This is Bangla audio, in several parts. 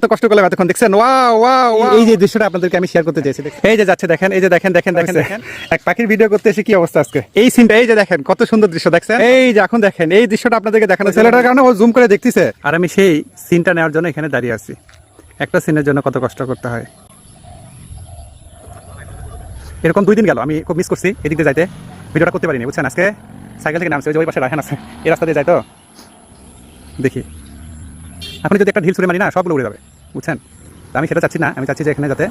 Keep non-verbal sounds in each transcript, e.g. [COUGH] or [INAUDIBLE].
এত কষ্ট করলাম এতক্ষণ দেখছেন? ওয়া ওয়া এই যে দৃশ্যটা আপনাদেরকে আমি শেয়ার করতে চাইছি এই যে যাচ্ছে দেখেন এই যে দেখেন দেখেন দেখেন দেখেন। এক পাখির ভিডিও করতে এসে কি অবস্থা আজকে? এই সিনটা এই যে দেখেন কত সুন্দর দৃশ্য দেখছেন? এই যে এখন দেখেন এই দৃশ্যটা আপনাদেরকে দেখানো ছেলেটার কারণে ও জুম করে দেখতেছে। আর আমি সেই সিনটা নেওয়ার জন্য এখানে দাঁড়িয়ে আছি। একটা সিনের জন্য কত কষ্ট করতে হয়। এরকম দুই দিন গেল আমি খুব মিস করছি এদিক দিয়ে যাইতে। ভিডিওটা করতে পারিনি বুঝছেন? আজকে সাইকেল থেকে নামছে ওই পাশে রাখান আছে এই রাস্তা দিয়ে যাই তো? দেখি। এখন যদি একটা ঢিল ছুড়ে মারি না, সবগুলো উড়ে যাবে। বুঝছেন? তো আমি সেটা চাচ্ছি না। আমি চাচ্ছি যে এখানে যাতে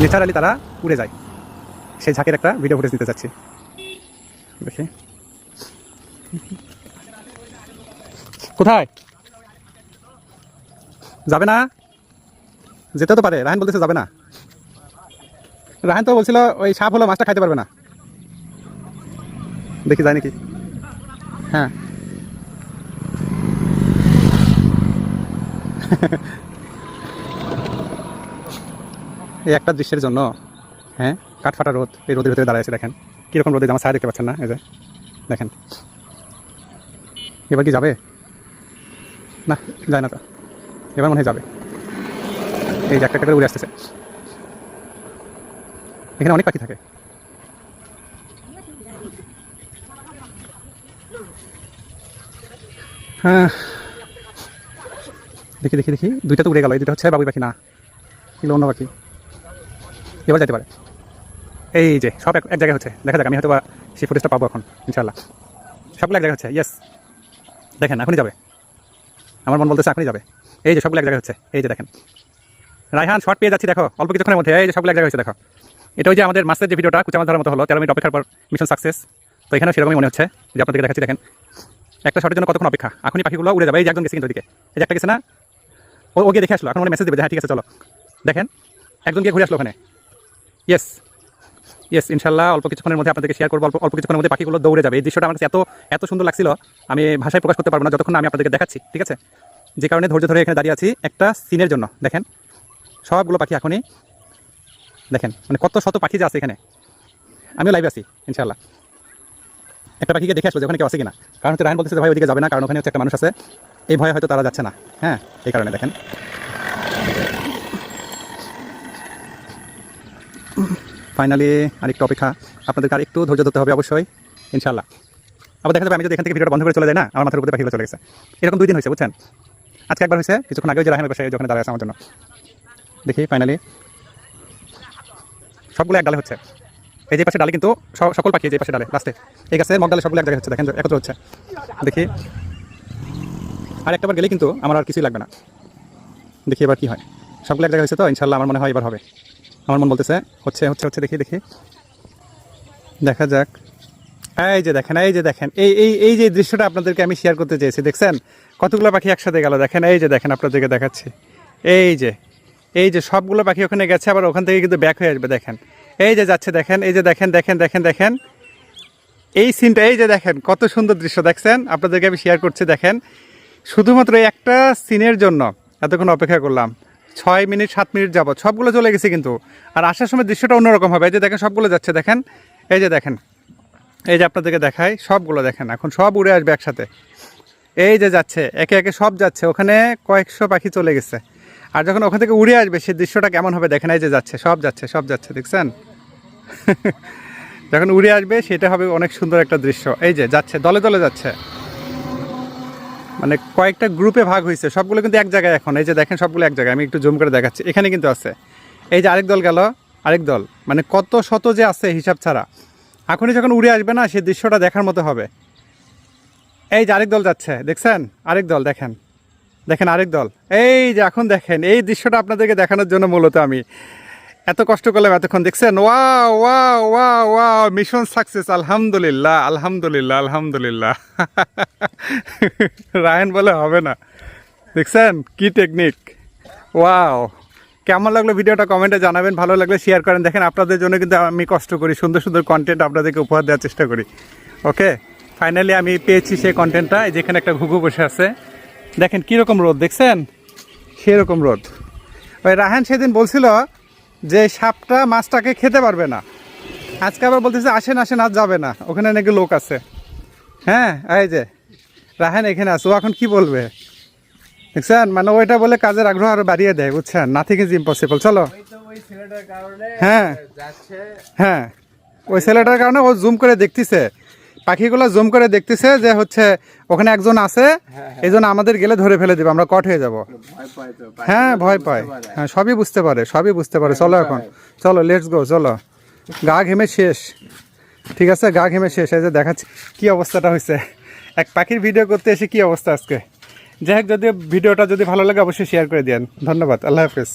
ন্যাচারালি তারা উড়ে যায়। সেই ঝাঁকের একটা ভিডিও ফুটেজ দিতে চাচ্ছি। দেখি। কোথায়? যাবে না? যেতে তো পারে। রাহান বলতেছে যাবে না। রাহান তো বলছিল ওই সাপ হলো মাছটা খাইতে পারবে না। দেখি, যায় নাকি? হ্যাঁ। এই একটা দৃশ্যের জন্য হ্যাঁ কাঠফাটা রোদ, এই রোদের ভিতরে দাঁড়ায় আছে, দেখেন। কীরকম রোদে আমার ছায়া দেখতে পাচ্ছেন না, এই যে, দেখেন। এবার কি যাবে? না, যায় না তো। এবার মনে হয় যাবে। এই যে একটা করে উড়ে আসতেছে। এখানে অনেক পাখি থাকে। হ্যাঁ দেখি দেখি দেখি। দুইটা তো উড়ে গেল, এই দুটো হচ্ছে বাবুই পাখি, না। এগুলো অন্য পাখি। এবার যেতে পারে। এই যে, সব এক জায়গায় হচ্ছে। দেখা যাক, আমি হয়তো বা সেই ফুটেজটা পাবো এখন ইনশাল্লাহ সবগুলো এক জায়গায় হচ্ছে ইয়েস দেখেন, এখনই যাবে। আমার মন বলতেছে, এখনই যাবে। এই যে, সবগুলো এক জায়গায় হচ্ছে। এই যে, দেখেন। রায়হান শর্ট পেয়ে যাচ্ছি, দেখো। অল্প কিছুক্ষণের মধ্যে, এই যে, সবগুলো এক জায়গায় হচ্ছে দেখো। এটা ওই যে আমাদের মাছের যে ভিডিওটা কুচামা ধরার মতো হলো, তেরো মিনিট অপেক্ষার পর মিশন সাকসেস তো এখানেও সেরকমই মনে হচ্ছে, যে আপনাদেরকে দেখাচ্ছি, দেখেন। একটা শর্টের জন্য কতক্ষণ অপেক্ষা? এখনই পাখিগুলো উড়ে যাবে। এই যে, একজন গেছে কিন্তু ওদিকে এই যে, একটা গেছে না? ওকে দেখে আসলো। এখন মনে মেসেজ দেবে হ্যাঁ ঠিক আছে, চলো। দেখেন একজন গিয়ে ঘুরে আসলো ওখানে। ইয়েস ইয়েস ইনশাল্লাহ অল্প কিছুক্ষণের মধ্যে আপনাদেরকে শেয়ার করব। অল্প অল্প কিছুক্ষণের মধ্যে পাখিগুলো দৌড়ে যাবে। এই দৃশ্যটা আমার এত এত সুন্দর লাগছিল, আমি ভাষায় প্রকাশ করতে পারব না, যতক্ষণ আমি আপনাদেরকে দেখাচ্ছি, ঠিক আছে? যে কারণে ধৈর্য ধরে এখানে দাঁড়িয়ে আছি একটা সিনের জন্য। দেখেন, সবগুলো পাখি এখনই, দেখেন মানে কত শত পাখি যে আছে এখানে। আমিও লাইভে আছি, ইনশাল্লাহ। একটা পাখিকে দেখে আসলো যে ওখানে কেউ আছে কিনা। কারণ হচ্ছে রায়ন বলতেছে ভাই, ওইদিকে যাবে না, কারণ ওখানে হচ্ছে একটা মানুষ আছে। এই ভয়ে হয়তো তারা যাচ্ছে না। হ্যাঁ এই কারণে দেখেন। ফাইনালি আরেকটু অপেক্ষা। আপনাদেরকে আর একটু ধৈর্য ধরতে হবে অবশ্যই ইনশাল্লাহ আবার দেখা যাবে, আমি যদি এখান থেকে ভিডিওটা বন্ধ করে চলে যাই, না, আমার মাথার উপরে পাখিগুলো চলে গেছে। এরকম দুই দিন হয়েছে, বুঝছেন? আজকে একবার হয়েছে, কিছুক্ষণ আগেও যে রাহেনের যখন দাঁড়ায় আছে আমার জন্য। দেখি ফাইনালি সবগুলো এক ডালে হচ্ছে। এই যে পাশে ডালে কিন্তু সকল পাখি যে পাশে ডালে লাস্টে এই গাছে মগ ডালে সবগুলো এক জায়গায় হচ্ছে, দেখেন একত্র হচ্ছে। দেখি। আর একটাবার গেলে কিন্তু আমার আর কিছুই লাগবে না। দেখি এবার কি হয়। সবগুলো এক জায়গায় হয়েছে তো ইনশাল্লাহ আমার মনে হয় এবার হবে। আমার মন বলতেছে, হচ্ছে হচ্ছে হচ্ছে, দেখি দেখি। দেখা যাক। এই যে দেখেন, এই যে দেখেন, এই এই এই যে দৃশ্যটা আপনাদেরকে আমি শেয়ার করতে চেয়েছি, দেখছেন? কতগুলো পাখি একসাথে গেল, দেখেন, এই যে দেখেন আপনাদেরকে দেখাচ্ছি। এই যে এই যে সবগুলো পাখি ওখানে গেছে, আবার ওখান থেকে কিন্তু ব্যাক হয়ে আসবে, দেখেন। এই যে যাচ্ছে, দেখেন, এই যে দেখেন দেখেন দেখেন দেখেন। এই সিনটা এই যে দেখেন, কত সুন্দর দৃশ্য, দেখছেন? আপনাদেরকে আমি শেয়ার করছি, দেখেন। শুধুমাত্র একটা সিনের জন্য এতক্ষণ অপেক্ষা করলাম। ছয় মিনিট, সাত মিনিট যাবত সবগুলো চলে গেছে কিন্তু। আর আসার সময় দৃশ্যটা অন্যরকম হবে। এই যে দেখেন, সবগুলো যাচ্ছে, দেখেন। এই যে দেখেন, এই যে আপনাদেরকে দেখাই, সবগুলো দেখেন। এখন সব উড়ে আসবে একসাথে। এই যে যাচ্ছে, একে একে সব যাচ্ছে। ওখানে কয়েকশো পাখি চলে গেছে। আর যখন ওখান থেকে উড়ে আসবে সেই দৃশ্যটা কেমন হবে দেখেন। এই যে যাচ্ছে, সব যাচ্ছে সব যাচ্ছে, দেখছেন? [LAUGHS] যখন উড়ে আসবে, সেটা হবে অনেক সুন্দর একটা দৃশ্য। এই যে যাচ্ছে, দলে দলে যাচ্ছে। মানে কয়েকটা গ্রুপে ভাগ হয়েছে। সবগুলো কিন্তু এক জায়গায় এখন। এই যে দেখেন, সবগুলো এক জায়গায়। আমি একটু জুম করে দেখাচ্ছি। এখানে কিন্তু আছে। এই যে আরেক দল গেল। আরেক দল। মানে কত শত যে আছে হিসাব ছাড়া। এখনই যখন উড়ে আসবে না সেই দৃশ্যটা দেখার মতো হবে। এই যে আরেক দল যাচ্ছে। দেখছেন? আরেক দল, দেখেন। দেখেন আরেক দল। এই যে এখন দেখেন, এই দৃশ্যটা আপনাদেরকে দেখানোর জন্য মূলত আমি। এত কষ্ট করলাম এতক্ষণ দেখছেন? ওয়া ওয়া ওয়া ওয়া মিশন সাকসেস, আলহামদুলিল্লাহ আলহামদুলিল্লাহ আলহামদুলিল্লাহ। [LAUGHS] রায়ন বলে হবে না। দেখছেন? কি টেকনিক ওয়াও। কেমন লাগল ভিডিওটা কমেন্টে জানাবেন, ভালো লাগলে শেয়ার করেন। দেখেন আপনাদের জন্য কিন্তু আমি কষ্ট করি, সুন্দর সুন্দর কন্টেন্ট আপনাদেরকে উপহার দেওয়ার চেষ্টা করি। ওকে ফাইনালি আমি পেয়েছি সেই কন্টেন্টটা যেখানে একটা ঘুঘু বসে আছে। দেখেন কীরকম রোদ, দেখছেন? সেরকম রোদ। ওই রাহান সেদিন বলছিল যে সাপটা মাছটাকে খেতে পারবে না। আজকে আবার বলতেছে আসেন আসেন আজ যাবে না। ওখানে নাকি লোক আছে। হ্যাঁ এই যে রাহেন এখানে আছে ও এখন কি বলবে? দেখছেন? মানে ওইটা বলে কাজের আগ্রহ আরও বাড়িয়ে দেয় বুঝছেন? নাথিং ইজ ইম্পসিবল চলো। হ্যাঁ। হ্যাঁ। ওই ছেলেটার কারণে ও জুম করে দেখতেছে। পাখিগুলো জুম করে দেখতেছে যে হচ্ছে ওখানে একজন আছে এই জন্য আমাদের গেলে ধরে ফেলে দেবে আমরা কট হয়ে যাব। হ্যাঁ ভয় পায়। হ্যাঁ সবই বুঝতে পারে সবই বুঝতে পারে। চলো এখন চলো লেটস গো চলো। গা ঘেমে শেষ। ঠিক আছে গা ঘেমে শেষ এই যে দেখাচ্ছি কি অবস্থাটা হয়েছে। এক পাখির ভিডিও করতে এসে কি অবস্থা আজকে? যাই হোক যদি ভিডিওটা যদি ভালো লাগে অবশ্যই শেয়ার করে দেন ধন্যবাদ আল্লাহ হাফিজ।